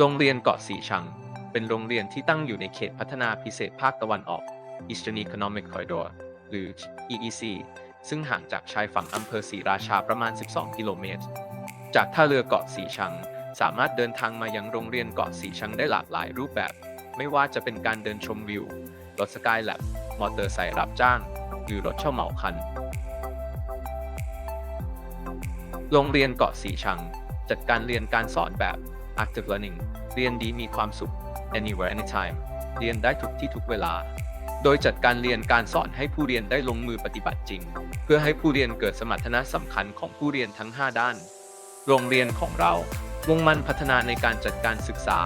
โรงเรียนเกาะสีชัง เป็นโรงเรียนที่ตั้งอยู่ในเขตพัฒนาพิเศษภาคตะวันออก Eastern Economic Corridor หรือ EEC ซึ่งห่างจากชายฝั่งอำเภอศรีราชาประมาณ 12 กิโลเมตร จากท่าเรือเกาะสีชัง สามารถเดินทางมายังโรงเรียนเกาะสีชังได้หลากหลายรูปแบบ ไม่ว่าจะเป็นการเดินชมวิว รถสกายแลบมอเตอร์ไซค์รับจ้าง หรือรถเช่าเหมาคัน โรงเรียนเกาะสีชัง จัดการเรียนการสอนแบบ active learning เรียนดีมีความสุข anywhere anytime เรียนได้ทุกที่ทุกเวลา โดยจัดการเรียนการสอนให้ผู้เรียนได้ลงมือปฏิบัติจริง เพื่อให้ผู้เรียนเกิดสมรรถนะสำคัญของผู้เรียนทั้ง 5 ด้าน โรงเรียนของเรามุ่งมั่นพัฒนาในการจัดการศึกษา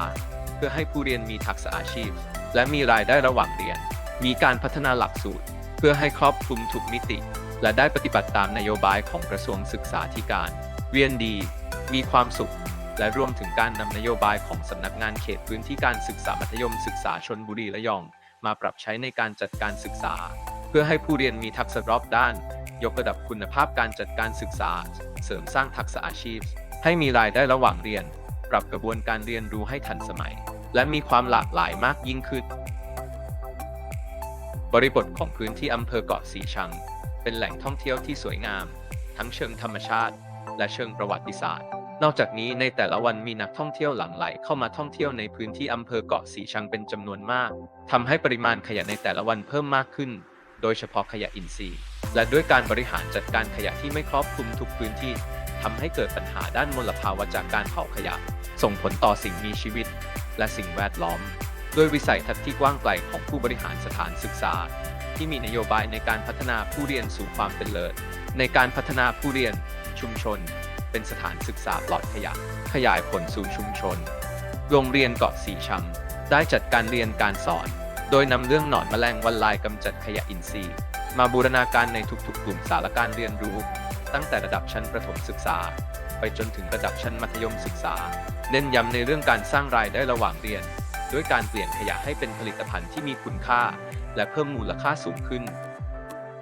เพื่อให้ผู้เรียนมีทักษะอาชีพ และมีรายได้ระหว่างเรียน มีการพัฒนาหลักสูตร เพื่อให้ครอบคลุมทุกมิติ และได้ปฏิบัติตามนโยบายของกระทรวงศึกษาธิการ เรียนดี มีความสุข และรวมถึงการนำนโยบายของสำนักงานเขตพื้นที่การศึกษามัธยมศึกษาชนบุรีระยอง มาปรับใช้ในการจัดการศึกษา เพื่อให้ผู้เรียนมีทักษะรอบด้าน ยกระดับคุณภาพการจัดการศึกษา เสริมสร้างทักษะอาชีพ ให้มีรายได้ระหว่างเรียน ปรับกระบวนการเรียนรู้ให้ทันสมัย และมีความหลากหลายมากยิ่งขึ้น บริบทของพื้นที่อำเภอเกาะสีชัง เป็นแหล่งท่องเที่ยวที่สวยงาม ทั้งเชิงธรรมชาติ และเชิงประวัติศาสตร์ นอกจากนี้ในแต่ละวันมีนักท่องเที่ยวหลั่งไหลเข้ามาท่องเที่ยวในพื้นที่อำเภอเกาะสีชังเป็นจำนวนมากทำให้ปริมาณขยะในแต่ละวันเพิ่มมากขึ้น โดยเฉพาะขยะอินทรีย์ และด้วยการบริหารจัดการขยะที่ไม่ครอบคลุมทุกพื้นที่ทำให้เกิดปัญหาด้านมลภาวะจากการเผาขยะ ส่งผลต่อสิ่งมีชีวิต และสิ่งแวดล้อม ด้วยวิสัยทัศน์ที่กว้างไกลของผู้บริหารสถานศึกษา ที่มีนโยบายในการพัฒนาผู้เรียนสู่ความเป็นเลิศในการพัฒนาผู้เรียน ชุมชน เป็นสถานศึกษาปลอดขยะ ขยายผลสู่ชุมชน โรงเรียนเกาะสีชัง ได้จัดการเรียนการสอน โดยนำเรื่องหนอนแมลงวันลายกำจัดขยะอินทรีย์ มาบูรณาการในทุกๆกลุ่มสารการเรียนรู้ ตั้งแต่ระดับชั้นประถมศึกษา ไปจนถึงระดับชั้นมัธยมศึกษา เน้นย้ำในเรื่องการสร้างรายได้ระหว่างเรียน ด้วยการเปลี่ยนขยะให้เป็นผลิตภัณฑ์ที่มีคุณค่า และเพิ่มมูลค่าสูงขึ้น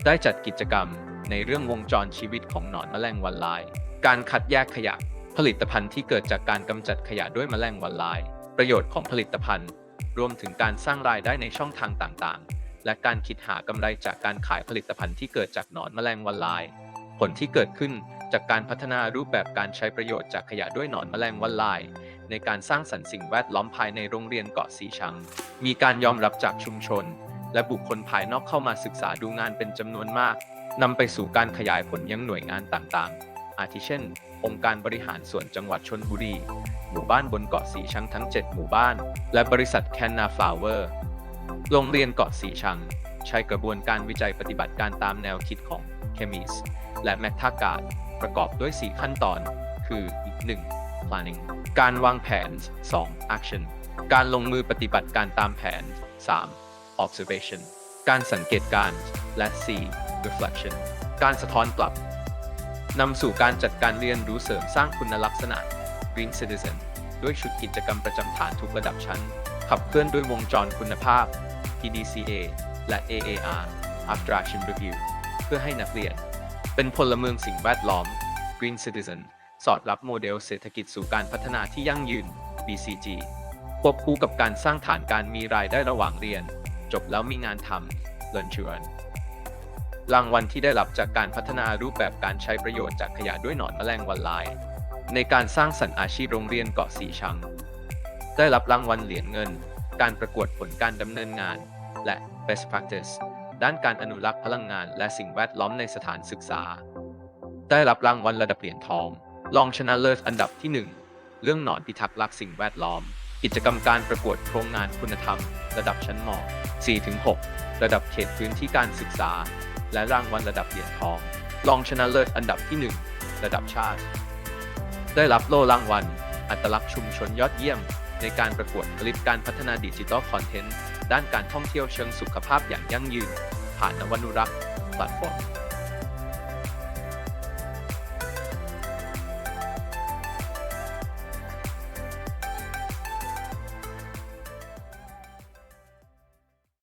ได้จัดกิจกรรมในเรื่องวงจรชีวิตของหนอนแมลงวันลาย การคัดแยกขยะ ผลิตภัณฑ์ที่เกิดจากการกำจัดขยะด้วยแมลงวันลาย ประโยชน์ของผลิตภัณฑ์ รวมถึงการสร้างรายได้ในช่องทางต่างๆ และการคิดหากำไรจากการขายผลิตภัณฑ์ที่เกิดจากหนอนแมลงวันลาย ผลที่เกิดขึ้นจากการพัฒนารูปแบบการใช้ประโยชน์จากขยะด้วยหนอนแมลงวันลาย ในการสร้างสรรค์สิ่งแวดล้อมภายในโรงเรียนเกาะสีชัง มีการยอมรับจากชุมชน และบุคคลภายนอกเข้ามาศึกษาดูงานเป็นจำนวนมากนำไปสู่การขยายผลยังหน่วยงานต่างๆ อาทิเช่น องค์การบริหารส่วนจังหวัดชนบุรี หมู่บ้านบนเกาะสีชังทั้ง 7 หมู่บ้าน และบริษัทแคนนาฟลาวเวอร์ โรงเรียนเกาะสีชัง ใช้กระบวนการวิจัยปฏิบัติการตามแนวคิดของเคมิสและแมททากาดประกอบด้วย 4 ขั้นตอน คือ 1. planning การวางแผน 2. action การลงมือปฏิบัติการตามแผน 3. observation การสังเกตการและ 4. reflection การสะท้อนกลับ นำสู่การจัดการเรียนรู้เสริมสร้างคุณลักษณะ Green Citizen ด้วยชุดกิจกรรมประจำฐานทุกระดับชั้น ขับเคลื่อนด้วยวงจรคุณภาพ PDCA และ AAR After Action Review เพื่อให้นักเรียน เป็นพลเมืองสิ่งแวดล้อม Green Citizen สอดรับโมเดลเศรษฐกิจสู่การพัฒนาที่ยั่งยืน BCG ควบคู่กับการสร้างฐานการมีรายได้ระหว่างเรียน จบแล้วมีงานทำ Learn to Earn รางวัลที่ได้รับจากการพัฒนารูปแบบการใช้ประโยชน์จากขยะด้วยหนอนแมลงวันลาย ในการสร้างสรรค์อาชีพโรงเรียนเกาะสีชัง ได้รับรางวัลเหรียญเงิน การประกวดผลการดำเนินงาน และ Best Practice ด้านการอนุรักษ์พลังงานและสิ่งแวดล้อมในสถานศึกษา ได้รับรางวัลระดับเหรียญทองรองชนะเลิศอันดับที่ 1 เรื่องหนอนพิทักษ์รักสิ่งแวดล้อม กิจกรรมการประกวดโครงงานคุณธรรม ระดับชั้นม 4-6 ระดับเขตพื้นที่การศึกษา และรางวัลระดับเหรียญทอง รองชนะเลิศอันดับที่ 1 ระดับชาติ ได้รับโล่รางวัล อัตลักษณ์ชุมชนยอดเยี่ยม ในการประกวดผลิตการพัฒนาดิจิทัลคอนเทนต์ ด้านการท่องเที่ยวเชิงสุขภาพอย่างยั่งยืน ผ่านนวนุรักษ์แพลตฟอร์ม